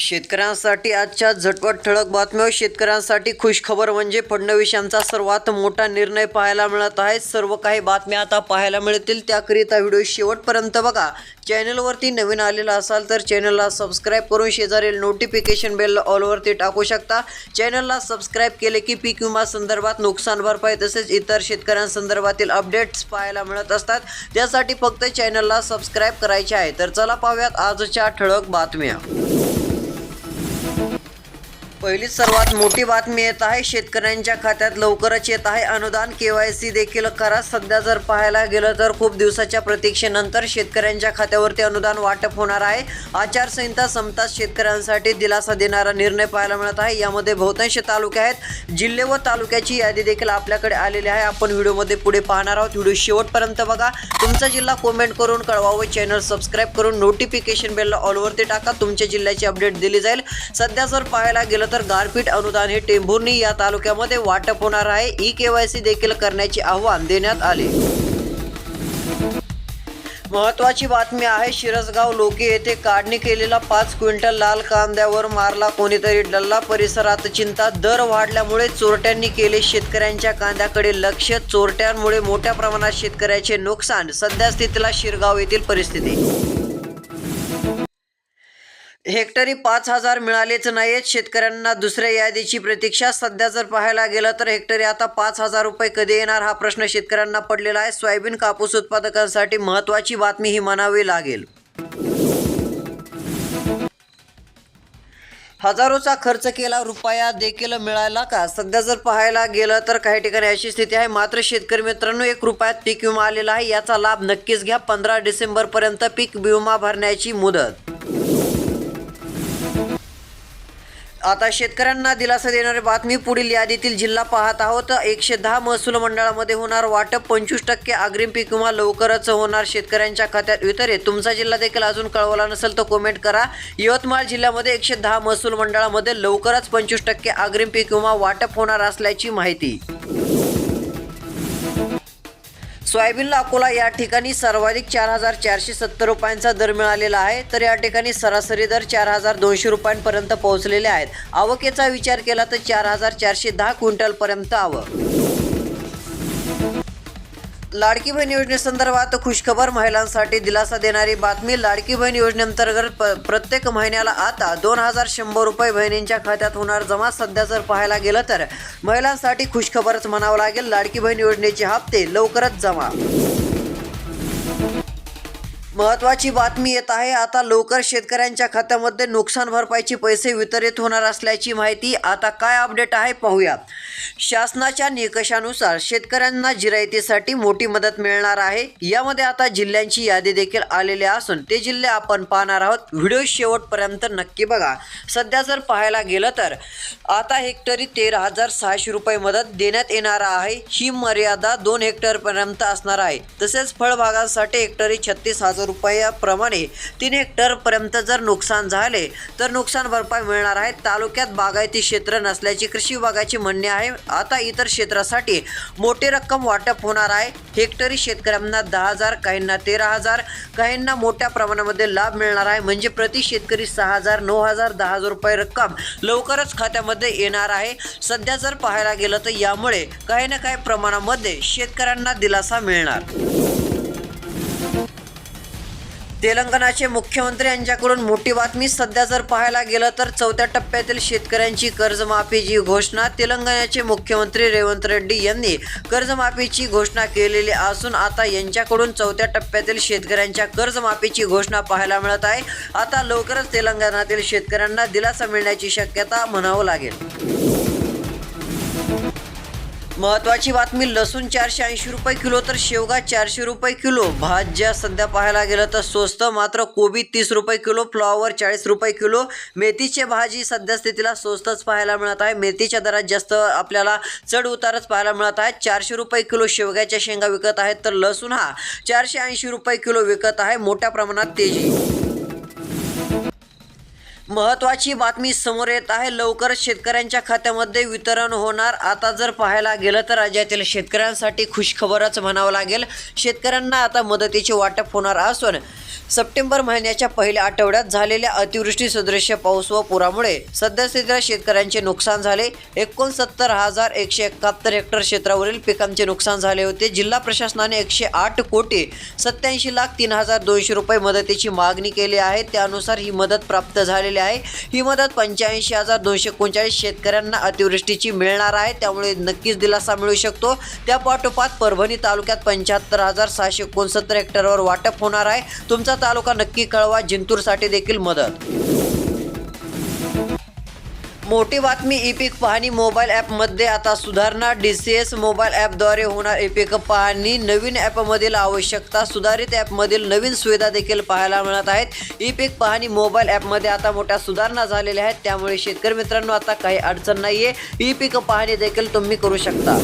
शेतकऱ्यांसाठी आजच्या झटपट ठळक बातम्या शेतकऱ्यांसाठी खुशखबर म्हणजे फडणवीस यांचा सर्वात मोठा निर्णय पाहायला मिळत आहे. सर्व काही बातम्या आता पाहायला मिळतील. त्याकरिता व्हिडिओ शेवटपर्यंत बघा. चॅनलवरती नवीन आलेला असाल तर चॅनलला सबस्क्राईब करून शेजारील नोटिफिकेशन बेल ऑलवरती टाकू शकता. चॅनलला सबस्क्राईब केले की पीक विमा संदर्भात नुकसान भरपाई तसेच इतर शेतकऱ्यांसंदर्भातील अपडेट्स पाहायला मिळत असतात. त्यासाठी फक्त चॅनलला सबस्क्राईब करायचे आहे. तर चला पाहूयात आजच्या ठळक बातम्या. पहिली सर्वात मोठी बातमी येत आहे शेतकऱ्यांच्या खात्यात लवकरच येत आहे. अनुदान केवायसी देखील करा सध्या जर पाहायला गेलं तर खूप दिवसाच्या प्रतीक्षेनंतर शेतकऱ्यांच्या खात्यावरती अनुदान वाटप होणार आहे. आचारसंहिता संपताच शेतकऱ्यांसाठी दिलासा देणारा निर्णय पाहायला मिळत आहे. यामध्ये बहुतांश तालुके आहेत. जिल्हे व तालुक्याची यादी देखील आपल्याकडे आलेली आहे. आपण व्हिडिओमध्ये पुढे पाहणार आहोत. व्हिडिओ शेवटपर्यंत बघा. तुमचा जिल्हा कमेंट करून कळवा व चॅनल सबस्क्राईब करून नोटिफिकेशन बेलला ऑलवरती टाका. तुमच्या जिल्ह्याची अपडेट दिली जाईल. सध्या जर पाहायला गेलं तर गारपीट अनुदान हे टेंभुर्णी या तालुक्यामध्ये वाटप होणार आहे. ई केवायसी देखील करण्याचे आव्हान देण्यात आले. महत्वाची बातमी आहे शिरसगाव लोके येथे काढणी केलेला पाच क्विंटल लाल कांद्यावर मारला कोणीतरी डल्ला परिसरात चिंता दर वाढल्यामुळे चोरट्यांनी केले शेतकऱ्यांच्या कांद्याकडे लक्ष चोरट्यांमुळे मोठ्या प्रमाणात शेतकऱ्याचे नुकसान सध्या स्थितीला शिरगाव येथील परिस्थिती. हेक्टरी पाच हजार मिळालेच नाहीत शेतकऱ्यांना दुसऱ्या यादीची प्रतीक्षा. सध्या जर पाहायला गेलं तर हेक्टरी आता पाच हजार रुपये कधी येणार हा प्रश्न शेतकऱ्यांना पडलेला आहे. सोयाबीन कापूस उत्पादकांसाठी महत्त्वाची बातमी ही म्हणावी लागेल. हजारोचा खर्च केला रुपया देखील मिळाला का? सध्या जर पाहायला गेलं तर काही ठिकाणी अशी स्थिती आहे. मात्र शेतकरी मित्रांनो एक रुपयात पीक विमा आलेला आहे. याचा लाभ नक्कीच घ्या. पंधरा डिसेंबरपर्यंत पीक विमा भरण्याची मुदत. आता शेतकऱ्यांना दिलासा देणारी बातमी पुढील यादीतील जिल्हा पाहत आहोत. एकशे दहा महसूल मंडळामध्ये होणार वाटप पंचवीस टक्के अग्रिम पीक विमा लवकरच होणार शेतकऱ्यांच्या खात्यात. वितरित तुमचा जिल्हा देखील अजून कळवला नसेल तर कमेंट करा. यवतमाळ जिल्ह्यामध्ये एकशे दहा महसूल मंडळामध्ये लवकरच पंचवीस टक्के अग्रिम पीक विमा वाटप होणार असल्याची माहिती. सोयाबीनला अकोला या ठिकाणी सर्वाधिक चार हजार चारशे सत्तर रुपयांचा दर मिळालेला आहे. तर या ठिकाणी सरासरी दर चार हजार दोनशे रुपयांपर्यंत पोहोचलेले आहेत. आवकेचा विचार केला तर चार हजार चारशे दहा क्विंटलपर्यंत आवक. लाडकी बहीण योजनेसंदर्भात खुशखबर महिलांसाठी दिलासा देणारी बातमी लाडकी बहीण योजनेअंतर्गत प प्रत्येक महिन्याला आता दोन हजार शंभर रुपये बहिणींच्या खात्यात होणार जमा. सध्या जर पाहायला गेलं तर महिलांसाठी खुशखबरच म्हणावं लागेल लाडकी बहीण योजनेचे हप्ते लवकरच जमा. महत्वाची बातमी येत आहे आता लवकर शेतकऱ्यांच्या खात्यामध्ये नुकसान भरपाईचे पैसे वितरित होणार असल्याची माहिती आता काय अपडेट आहे पाहूया. शासनाच्या निकषानुसार शेतकऱ्यांना जिरायतीसाठी मोठी मदत मिळणार आहे. यामध्ये आता जिल्ह्यांची यादी देखील आलेली असून ते जिल्हे आपण पाहणार आहोत. व्हिडिओ शेवटपर्यंत नक्की बघा. सध्या जर पाहायला गेलं तर आता हेक्टरी तेरा हजार सहाशे रुपये मदत देण्यात येणार आहे. ही मर्यादा दोन हेक्टरपर्यंत असणार आहे. तसेच फळबागांसाठी हेक्टरी छत्तीस हजार रुपयाप्रमाणे तीन हेक्टरपर्यंत जर नुकसान झाले तर नुकसान भरपाई मिळणार आहे. तालुक्यात बागायती क्षेत्र नसल्याची कृषी विभागाचे म्हणणे आहे. आता इतर क्षेत्रासाठी मोठी रक्कम वाटप होणार आहे. हेक्टरी शेतकऱ्यांना दहा हजार काहींना तेरा हजार काहींना मोठ्या प्रमाणामध्ये लाभ मिळणार आहे. म्हणजे प्रति शेतकरी सहा हजार नऊ हजार दहा हजार रुपये रक्कम लवकरच खात्यामध्ये येणार आहे. सध्या जर पाहायला गेलं तर यामुळे काही ना काही प्रमाणामध्ये शेतकऱ्यांना दिलासा मिळणार. तेलंगणाचे मुख्यमंत्री यांच्याकडून मोठी बातमी सध्या जर पाहायला गेलं तर चौथ्या टप्प्यातील शेतकऱ्यांची कर्जमाफीची घोषणा तेलंगणाचे मुख्यमंत्री रेवंत रेड्डी यांनी कर्जमाफीची घोषणा केलेली असून आता यांच्याकडून चौथ्या टप्प्यातील शेतकऱ्यांच्या कर्जमाफीची घोषणा पाहायला मिळत आहे. आता लवकरच तेलंगणातील शेतकऱ्यांना दिलासा मिळण्याची शक्यता म्हणावं लागेल. महत्वाची बातमी लसूण चारशे ऐंशी रुपये किलो तर शेवगा चारशे रुपये किलो. भाज्या सध्या पाहायला गेलं तर स्वस्त मात्र कोबी तीस रुपये किलो फ्लॉवर चाळीस रुपये किलो. मेथीची भाजी सध्या स्थितीला स्वस्तच पाहायला मिळत आहे. मेथीच्या दरात जास्त आपल्याला चढ उतारच पाहायला मिळत आहे. चारशे रुपये किलो शेवग्याच्या शेंगा विकत आहेत तर लसूण हा चारशे ऐंशी रुपये किलो विकत आहे. मोठ्या प्रमाणात तेजी. महत्वाची बातमी समोर येत आहे. लवकरच शेतकऱ्यांच्या खात्यामध्ये वितरण होणार. आता जर पाहायला गेलं तर राज्यातील शेतकऱ्यांसाठी खुशखबरच म्हणावं लागेल. शेतकऱ्यांना आता मदतीचे वाटप होणार असून सप्टेंबर महिन्याच्या पहिल्या आठवड्यात झालेल्या अतिवृष्टी सदृश्य पाऊस व पुरामुळे सध्यास्थितीला शेतकऱ्यांचे नुकसान झाले. एकोणसत्तर हजार एकशे एकाहत्तर हेक्टर क्षेत्रावरील पिकांचे नुकसान झाले होते. जिल्हा प्रशासनाने एकशे आठ कोटी सत्याऐंशी लाख तीन हजार दोनशे रुपये मदतीची मागणी केली आहे. त्यानुसार ही मदत प्राप्त झालेली आहे. ही मदत पंच्याऐंशी हजार दोनशे एकोणचाळीस शेतकऱ्यांना अतिवृष्टीची मिळणार आहे. त्यामुळे नक्कीच दिलासा मिळू शकतो. त्या पाठोपाठ परभणी तालुक्यात पंच्याहत्तर हजार सहाशे एकोणसत्तर हेक्टरवर वाटप होणार आहे. तुमचा तालुका नक्की कळवा. जिंतूरसाठी देखील मदत. मोठी बातमी ई पीक पाहणी मोबाईल ॲपमध्ये आता सुधारणा डी सी एस मोबाईल ॲपद्वारे होणार ई पीक पाहणी. नवीन ॲपमधील आवश्यकता सुधारित ॲपमधील नवीन सुविधा देखील पाहायला मिळत आहेत. ई पीक पाहणी मोबाईल ॲपमध्ये आता मोठ्या सुधारणा झालेल्या आहेत. त्यामुळे शेतकरी मित्रांनो आता काही अडचण नाही आहे ई पीक पाहणी देखील तुम्ही करू शकता.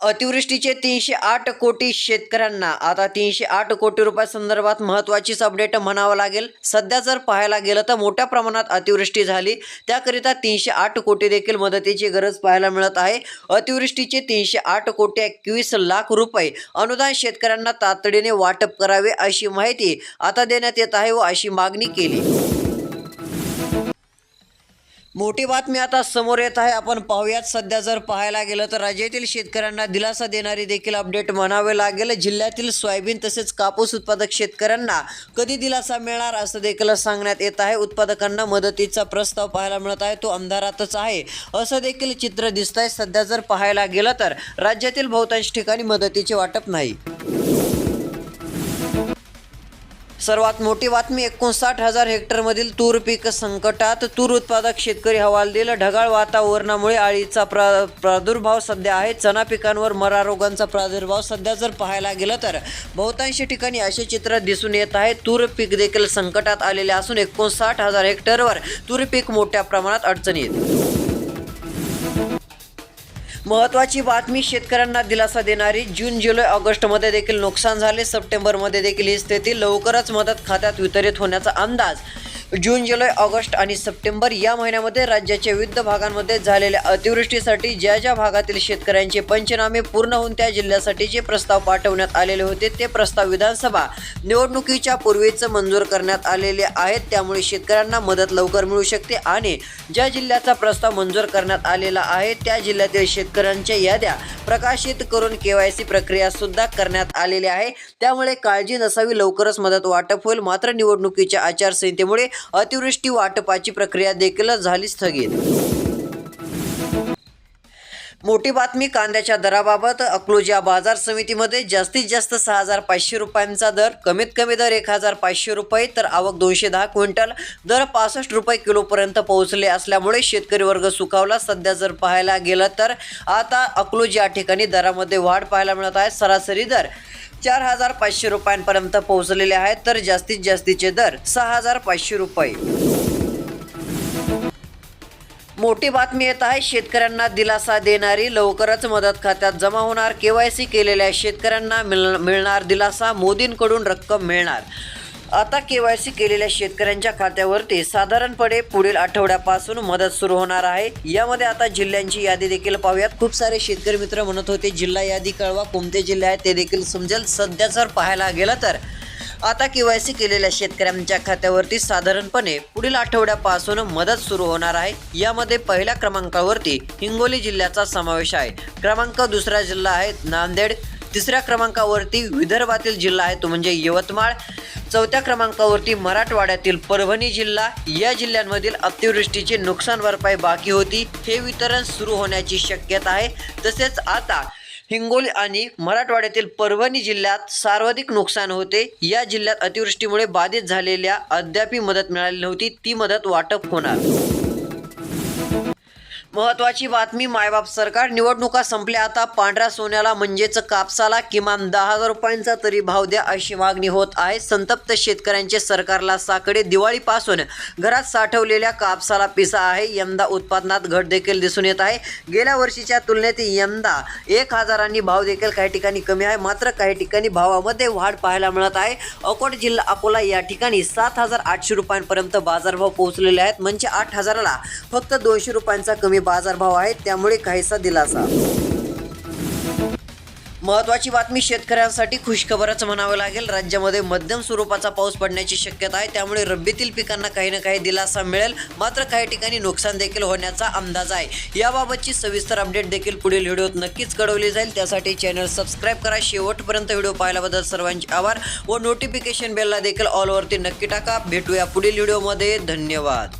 अतिवृष्टीचे तीनशे आठ कोटी शेतकऱ्यांना आता तीनशे आठ कोटी रुपया संदर्भात महत्त्वाचीच अपडेट म्हणावं लागेल. सध्या जर पाहायला गेलं तर मोठ्या प्रमाणात अतिवृष्टी झाली. त्याकरिता तीनशे आठ कोटी देखील मदतीची गरज पाहायला मिळत आहे. अतिवृष्टीचे तीनशे आठ कोटी एकवीस लाख रुपये अनुदान शेतकऱ्यांना तातडीने वाटप करावे अशी माहिती आता देण्यात येत आहे व अशी मागणी केली. मोठी बातमी आता समोर येत आहे. आपण पाहूयात सध्या जर पाहायला गेलं तर राज्यातील शेतकऱ्यांना दिलासा देणारी देखील अपडेट म्हणावे लागेल. जिल्ह्यातील सोयाबीन तसेच कापूस उत्पादक शेतकऱ्यांना कधी दिलासा मिळणार असं देखील सांगण्यात येत आहे. उत्पादकांना मदतीचा प्रस्ताव पाहायला मिळत आहे. तो अंधारातच आहे असं देखील चित्र दिसत आहे सध्या जर पाहायला गेलं तर राज्यातील बहुतांश ठिकाणी मदतीचे वाटप नाही. सर्वात मोठी बातमी एकोणसाठ हजार हेक्टरमधील तूर पीक संकटात तूर उत्पादक शेतकरी हवालदिल ढगाळ वातावरणामुळे अळीचा प्रा प्रादुर्भाव सध्या आहे. चणा पिकांवर मरा रोगांचा प्रादुर्भाव सध्या जर पाहायला गेलं तर बहुतांश ठिकाणी असे चित्र दिसून येत आहे. तूर पीक देखील संकटात आलेले असून एकोणसाठ हजार हेक्टरवर तूर पीक मोठ्या प्रमाणात अडचणी येते महत्वाची बातमी शेतकऱ्यांना दिलासा देणारी जून जुलै ऑगस्टमध्ये देखील नुकसान झाले. सप्टेंबरमध्ये देखील ही स्थिती लवकरच मदत खात्यात वितरित होण्याचा अंदाज जून जुलै ऑगस्ट आणि सप्टेंबर या महिन्यामध्ये राज्याच्या विविध भागांमध्ये झालेल्या अतिवृष्टीसाठी ज्या ज्या भागातील शेतकऱ्यांचे पंचनामे पूर्ण होऊन त्या जिल्ह्यासाठी जे प्रस्ताव पाठवण्यात आलेले होते ते प्रस्ताव विधानसभा निवडणुकीच्या पूर्वीच मंजूर करण्यात आलेले आहेत. त्यामुळे शेतकऱ्यांना मदत लवकर मिळू शकते आणि ज्या जिल्ह्याचा प्रस्ताव मंजूर करण्यात आलेला आहे त्या जिल्ह्यातील शेतकऱ्यांच्या याद्या प्रकाशित करून केवायसी प्रक्रिया सुद्धा करण्यात आलेली आहे. त्यामुळे काळजी नसावी लवकरच मदत वाटप होईल. मात्र निवडणुकीच्या आचारसंहितेमुळे अतिवृष्टी वाटपाची प्रक्रिया देखील झाली स्थगित. मोठी बातमी कांद्याच्या दराबाबत अकलूज बाजार समितीमध्ये जास्तीत जास्त सहा हजार पाचशे रुपयांचा दर कमीत कमी दर एक हजार पाचशे रुपये तर आवक दोनशे दहा क्विंटल दर पासष्ट रुपये किलोपर्यंत पोहोचले असल्यामुळे शेतकरी वर्ग सुखावला. सध्या जर पाहायला गेलं तर आता अकलूज या ठिकाणी दरामध्ये वाढ पाहायला मिळत आहे. सरासरी दर चार हजार पाचशे रुपयांपर्यंत पोहोचलेले आहेत तर जास्तीत जास्तीचे दर सहा हजार पाचशे रुपये. मोठी बातमी येत आहे शेतकऱ्यांना दिलासा देणारी लवकरच मदत खात्यात जमा होणार. केवायसी केलेल्या शेतकऱ्यांना मिळणार दिलासा मोदींकडून रक्कम मिळणार. आता केवायसी केलेल्या शेतकऱ्यांच्या खात्यावरती साधारणपणे पुढील आठवड्यापासून मदत सुरू होणार आहे. यामध्ये आता जिल्ह्यांची यादी देखील पाहूयात. खूप सारे शेतकरी मित्र म्हणत होते जिल्हा यादी कळवा कोणते जिल्हे आहेत ते देखील समजेल. सध्या जर पाहायला गेलं तर आता केवायसी केलेल्या शेतकऱ्यांच्या खात्यावरती साधारणपणे पुढील आठवड्यापासून मदत सुरू होणार आहे. यामध्ये पहिल्या क्रमांकावरती हिंगोली जिल्ह्याचा समावेश आहे. क्रमांक दुसरा जिल्हा आहे नांदेड. तिसऱ्या क्रमांकावरती विदर्भातील जिल्हा आहे तो म्हणजे यवतमाळ. चौथ्या क्रमांकावरती मराठवाड्यातील परभणी जिल्हा. या जिल्ह्यांमधील अतिवृष्टीची नुकसान भरपाई बाकी होती. हे वितरण सुरू होण्याची शक्यता आहे. तसेच आता हिंगोली आणि मराठवाड्यातील परभणी जिल्ह्यात सर्वाधिक नुकसान होते. या जिल्ह्यात अतिवृष्टीमुळे बाधित झालेल्या अद्यापी मदत मिळाली नव्हती. ती मदत वाटप होणार. महत्वाची बातमी मायबाप सरकार. निवडणुका संपल्या आता पांढऱ्या सोन्याला म्हणजेच कापसाला किमान दहा हजार रुपयांचा तरी भाव द्या अशी मागणी होत आहे. संतप्त शेतकऱ्यांचे सरकारला साकडे दिवाळीपासून घरात साठवलेल्या कापसाला पिसा आहे. यंदा उत्पादनात घट देखील दिसून येत आहे. गेल्या वर्षीच्या तुलनेत यंदा एक हजारांनी भाव देखील काही ठिकाणी कमी आहे. मात्र काही ठिकाणी भावामध्ये वाढ पाहायला मिळत आहे. अकोट जिल्हा अकोला या ठिकाणी सात हजार आठशे रुपयांपर्यंत बाजारभाव पोहोचलेले आहेत. म्हणजे आठ हजाराला फक्त दोनशे रुपयांचा कमी बाजारभाव आहे त्यामुळे काहीसा दिलासा. महत्वाची बातमी शेतकऱ्यांसाठी खुशखबरच म्हणावं लागेल. राज्यामध्ये मध्यम स्वरूपाचा पाऊस पडण्याची शक्यता आहे त्यामुळे रब्बीतील पिकांना काही ना काही दिलासा मिळेल. मात्र काही ठिकाणी नुकसान देखील होण्याचा अंदाज आहे. याबाबतची सविस्तर अपडेट देखील पुढील व्हिडिओत नक्कीच कळवली जाईल. त्यासाठी चॅनल सबस्क्राईब करा. शेवटपर्यंत व्हिडिओ पाहिल्याबद्दल सर्वांचे आभार व नोटिफिकेशन बेलला देखील ऑलवरती नक्की टाका. भेटूया पुढील व्हिडिओमध्ये. धन्यवाद.